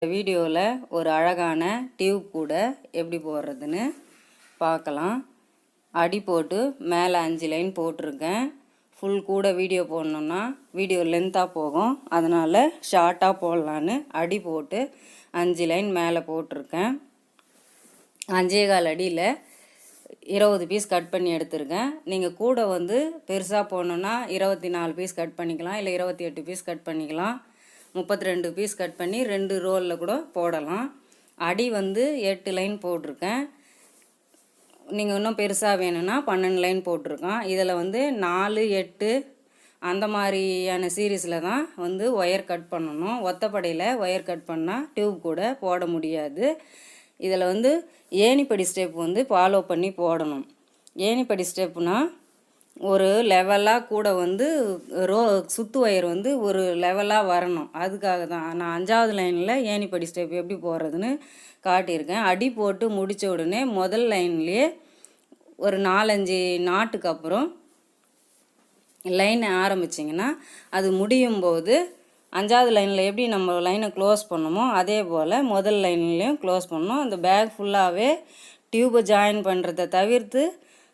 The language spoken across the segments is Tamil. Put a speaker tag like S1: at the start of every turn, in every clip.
S1: இந்த வீடியோவில் ஒரு அழகான டியூப் கூட எப்படி போடுறதுன்னு பார்க்கலாம். அடி போட்டு மேலே அஞ்சு லைன் போட்டிருக்கேன். ஃபுல் கூட வீடியோ போடணுன்னா வீடியோ லென்த்தாக போகும். அதனால் ஷார்ட்டாக போடலான்னு அடி போட்டு அஞ்சு லைன் மேலே போட்டிருக்கேன். அஞ்சே கால் அடியில் இருபது பீஸ் கட் பண்ணி எடுத்திருக்கேன். நீங்கள் கூட வந்து பெருசாக போடணுன்னா இருபத்தி நாலு பீஸ் கட் பண்ணிக்கலாம். இல்லை இருபத்தி எட்டு பீஸ் கட் பண்ணிக்கலாம். முப்பத்தி ரெண்டு பீஸ் கட் பண்ணி ரெண்டு ரோலில் கூட போடலாம். அடி வந்து எட்டு லைன் போட்டிருக்கேன். நீங்கள் இன்னும் பெருசாக வேணும்னா பன்னெண்டு லைன் போட்டிருக்கோம் இதில் வந்து நாலு எட்டு அந்த மாதிரியான சீரீஸில் தான் வந்து ஒயர் கட் பண்ணணும். ஒத்தப்படையில் ஒயர் கட் பண்ணால் டியூப் கூட போட முடியாது. இதில் வந்து ஏணிப்படி ஸ்டெப் வந்து ஃபாலோ பண்ணி போடணும். ஏணிப்படி ஸ்டெப்புனால் ஒரு லெவலாக கூட வந்து ரோ சுத்து ஒயர் வந்து ஒரு லெவலாக வரணும். அதுக்காக தான். நான் அஞ்சாவது லைனில் ஏணிப்படி ஸ்டெப் எப்படி போடுறதுன்னு காட்டியிருக்கேன். அடி போட்டு முடித்த உடனே முதல் லைன்லேயே ஒரு நாலஞ்சு நாட்டுக்கு அப்புறம் லைன் ஆரம்பிச்சிங்கன்னா அது முடியும் போது அஞ்சாவது லைனில் எப்படி நம்ம லைனை க்ளோஸ் பண்ணோமோ அதே போல் முதல் லைன்லேயும் க்ளோஸ் பண்ணணும். அந்த பேக் ஃபுல்லாகவே டியூப்பை ஜாயின் பண்ணுறதை தவிர்த்து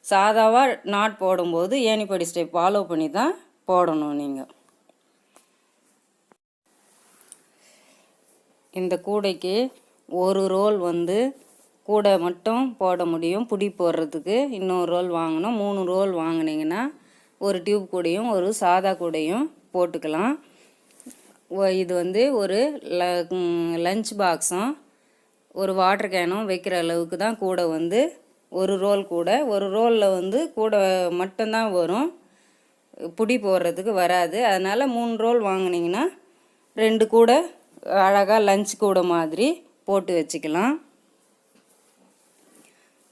S1: சாதாவாக நாட் போடும்போது ஏணிப்படி ஸ்டெப் ஃபாலோ பண்ணி தான் போடணும் நீங்கள் இந்த கூடைக்கு ஒரு ரோல் வந்து கூடை மட்டும் போட முடியும். புடி போடுறதுக்கு இன்னொரு ரோல் வாங்கணும். மூணு ரோல் வாங்கினீங்கன்னா ஒரு டியூப் கூடையும் ஒரு சாதா கூடையும் போட்டுக்கலாம். இது வந்து ஒரு ல லஞ்ச் பாக்ஸும் ஒரு வாட்டர் கேனும் வைக்கிற அளவுக்கு தான் கூடை வந்து ஒரு ரோல் கூட. ஒரு ரோலில் வந்து கூட மட்டும்தான் வரும். பிடி போடுறதுக்கு வராது. அதனால் மூணு ரோல் வாங்கினீங்கன்னா ரெண்டு கூட அழகாக லஞ்ச் கூட மாதிரி போட்டு வச்சுக்கலாம்.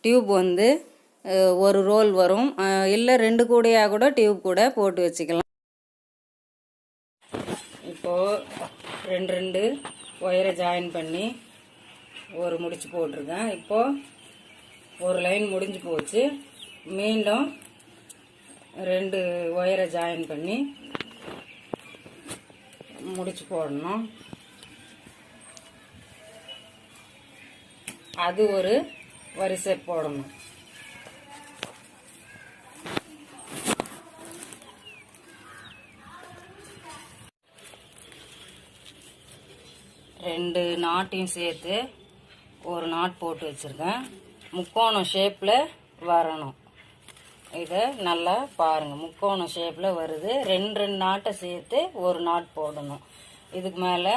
S1: டியூப் வந்து ஒரு ரோல் வரும். இல்லை ரெண்டு கூடையாக கூட டியூப் கூட போட்டு வச்சுக்கலாம். இப்போது ரெண்டு ரெண்டு ஒயரை ஜாயின் பண்ணி ஒரு முடிச்சு போட்டிருக்கேன். இப்போது ஒரு லைன் முடிஞ்சு போச்சு. மீண்டும் ரெண்டு ஒயரை ஜாயின் பண்ணி முடிச்சு போடணும். அது ஒரு வரிசை போடணும். ரெண்டு நாட்டையும் சேர்த்து ஒரு நாட் போட்டு வச்சுருக்கேன். முக்கோணம் ஷேப்பில் வரணும். இதை நல்லா பாருங்கள் முக்கோணம் ஷேப்பில் வருது. ரெண்டு ரெண்டு நாட்டை சேர்த்து ஒரு நாட் போடணும். இதுக்கு மேலே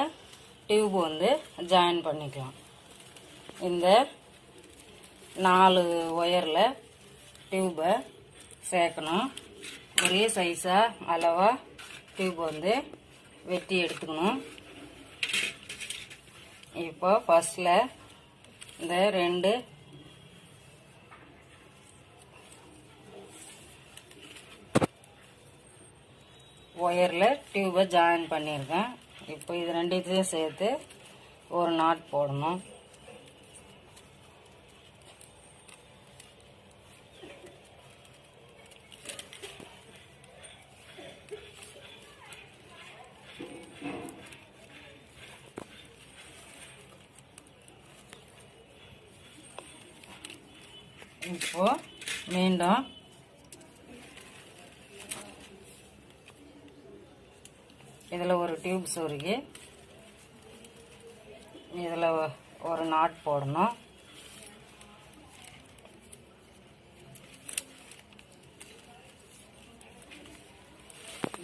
S1: டியூப் வந்து ஜாயின் பண்ணிக்கலாம். இந்த நாலு ஒயரில் டியூப்பை சேர்க்கணும். ஒரே சைஸாக அளவாக டியூப் வந்து வெட்டி எடுத்துக்கணும். இப்போ ஃபஸ்ட்டில் இந்த ரெண்டு ஒயரில் டியூபை ஜாயின் பண்ணியிருக்கேன். இப்போ இது ரெண்டுத்தையும் சேர்த்து ஒரு நாட் போடணும். இப்போ மீண்டும் இதில் ஒரு டியூப் சொருகி. இதில் ஒரு நாட் போடணும்.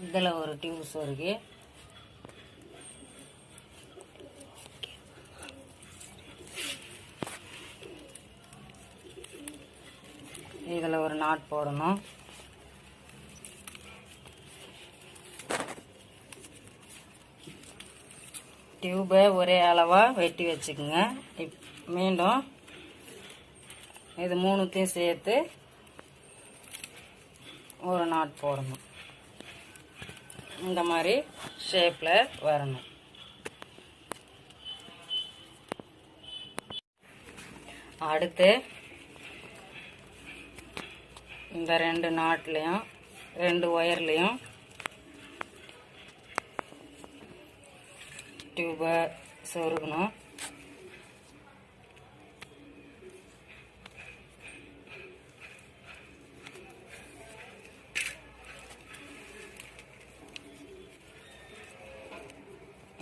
S1: இதில் ஒரு டியூப் சொருகி. இதில் ஒரு நாட் போடணும். டியூபை ஒரே அளவாக வெட்டி வச்சுக்கோங்க. இப் மீண்டும் இது மூணுத்தையும் சேர்த்து ஒரு நாட் போடணும். இந்த மாதிரி ஷேப்பில் வரணும். அடுத்து இந்த ரெண்டு நாட்லேயும் ரெண்டு ஒயர்லேயும் டியூபை சொருகணும்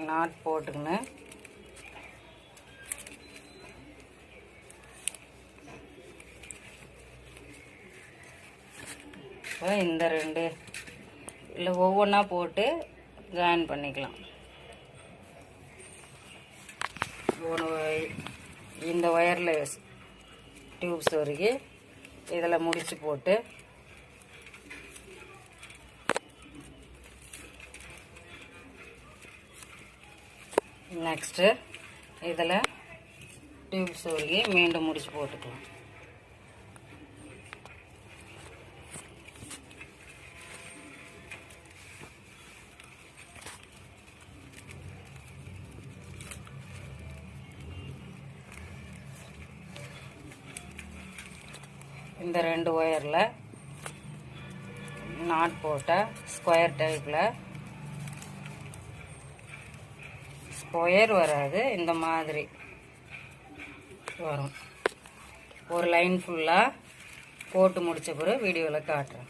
S1: நாட் போட்டுக்கணும் இப்போ இந்த ரெண்டு இல்லை ஒவ்வொன்றா போட்டு ஜாயின் பண்ணிக்கலாம். இந்த ஒயரில் டியூப்ஸ் வரைக்கும் இதில் முடிச்சு போட்டு நெக்ஸ்ட்டு இதில் டியூப்ஸ் வரைக்கும் மீண்டும் முடிச்சு போட்டுக்கலாம். இந்த ரெண்டு ஒயரில் நாட் போட்ட ஸ்கொயர் டைப்பில் ஸ்கொயர் வராது இந்த மாதிரி வரும். ஒரு லைன் ஃபுல்லாக போட்டு முடிச்ச பிறகு வீடியோவில் காட்டுறேன்.